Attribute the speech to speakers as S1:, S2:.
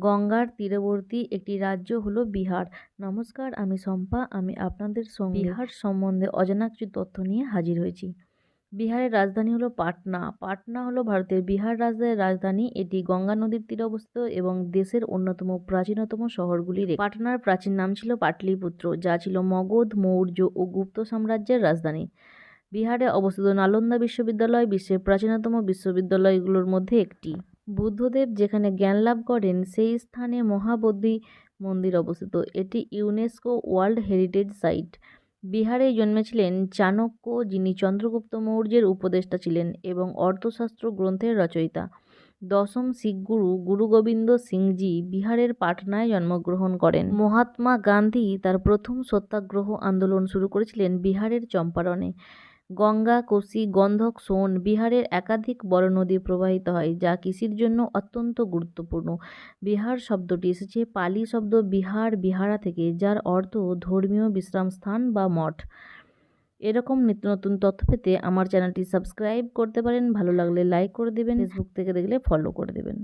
S1: গঙ্গার তীরবর্তী একটি রাজ্য হলো বিহার। নমস্কার আমি শম্পা আমি আপনাদের সঙ্গে বিহার। সম্বন্ধে অজানা কিছু তথ্য নিয়ে হাজির হয়েছি। বিহারের রাজধানী হলো পাটনা। পাটনা হলো ভারতের বিহার রাজ্যের রাজধানী। এটি গঙ্গা নদীর তীরে অবস্থিত এবং দেশের অন্যতম প্রাচীনতম শহরগুলির পাটনার প্রাচীন নাম ছিল পাটলিপুত্র যা ছিল মগধ মৌর্য ও গুপ্ত সাম্রাজ্যের রাজধানী। বিহারে অবস্থিত নালন্দা বিশ্ববিদ্যালয় বিশ্বের প্রাচীনতম বিশ্ববিদ্যালয়গুলোর মধ্যে একটি। বুদ্ধদেব যেখানে জ্ঞান লাভ করেন, সেই স্থানে মহাবোধি মন্দির অবস্থিত। এটি ইউনেস্কো ওয়ার্ল্ড হেরিটেজ সাইট বিহারে জন্মেছিলেন চাণক্য, যিনি চন্দ্রগুপ্ত মৌর্যের উপদেষ্টা ছিলেন এবং অর্থশাস্ত্র গ্রন্থের রচয়িতা। দশম শিখ গুরু গুরু গোবিন্দ সিংজি বিহারের পাটনায় জন্মগ্রহণ করেন। মহাত্মা গান্ধী তার প্রথম সত্যাগ্রহ আন্দোলন শুরু করেছিলেন বিহারের চম্পারণে। গঙ্গা কোশি গন্ধক সোন বিহারের একাধিক বড় নদী প্রবাহিত হয় যা কৃষির জন্য অত্যন্ত গুরুত্বপূর্ণ। বিহার শব্দটি এসেছে পালি শব্দ বিহার বিহারা থেকে যার অর্থ ধর্মীয় বিশ্রাম স্থান বা মঠ। এরকম নিত্য নতুন তথ্য পেতে আমার চ্যানেলটি সাবস্ক্রাইব করতে পারেন ভালো লাগলে লাইক করে দেবেন ফেসবুক থেকে দেখলে ফলো করে দেবেন।